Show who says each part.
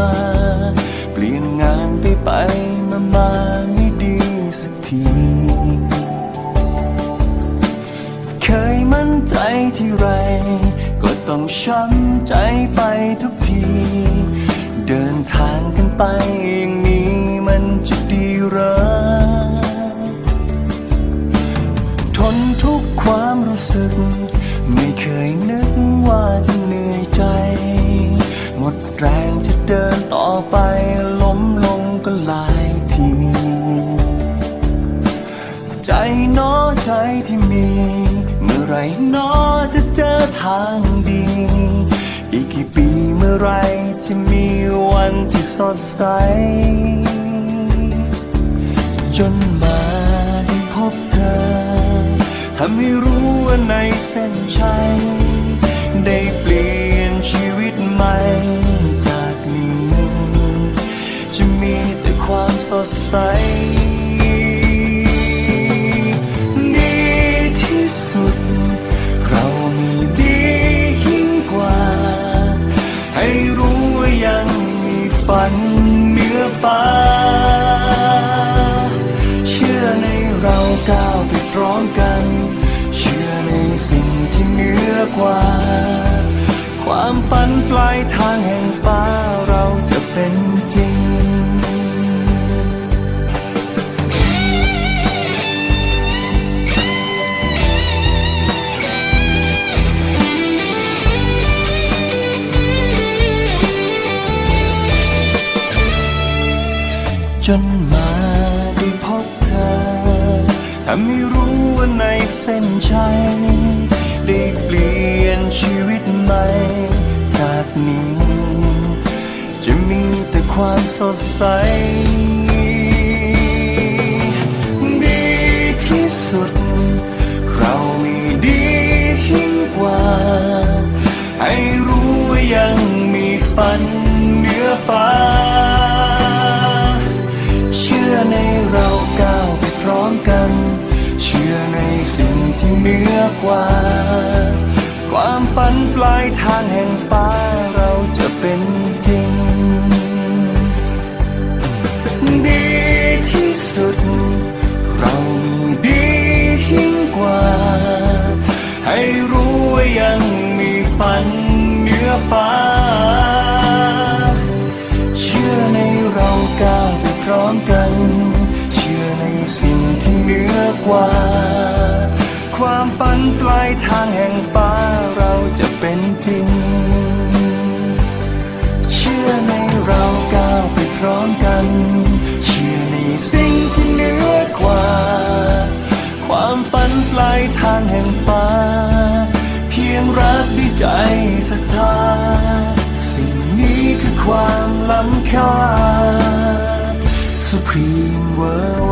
Speaker 1: มา เปลี่ยนงานไปไปมามาไม่ดีสักที เคยมั่นใจที่ไร ก็ต้องช้ำใจไปทุกที เดินทางกันไปอย่างนี้มันจะดีหรอทนทุกความรู้สึก ไม่เคยนึกว่าจะเหนื่อยใจ ไปล้มลงก็หลายที ใจหนอใจที่มี เมื่อไรหนอจะเจอทางดี อีกกี่ปีเมื่อไรจะมีวันที่สดใส จนมาได้พบเธอทำให้รู้ว่าในเส้นชัยได้เปลี่ยนชีวิตใหม่ ดใส ดีที่สุด เรามีดียิ่งกว่า ให้รู้ว่ายังมีฝันเหนือฟ้า เชื่อในเราก้าวไปพร้อมกัน เชื่อในสิ่งที่เหนือกว่า ความฝันปลายทางแห่ง จนมาได้พบเธอทำให้รู้ว่าในเส้นชัยได้เปลี่ยนชีวิตใหม่ จากนี้ จะมีแต่ความสดใส ที่เหนือกว่า ความฝันปลายทางแห่งฟ้าเราจะเป็นจริง ดีที่สุด เราดียิ่งกว่า ให้รู้ว่ายังมีฝันเหนือฟ้า เชื่อในเราก้าวไปพร้อมกัน เชื่อในสิ่งที่เหนือกว่า ความฝันปลายทางแห่งฟ้าเราจะเป็นจริง เชื่อในเราก้าวไปพร้อมกัน เชื่อในสิ่งที่เหนือกว่า ความฝันปลายทางแห่งฟ้า เพียงรักด้วยใจศรัทธา สิ่งนี้คือความล้ำค่า Supreme World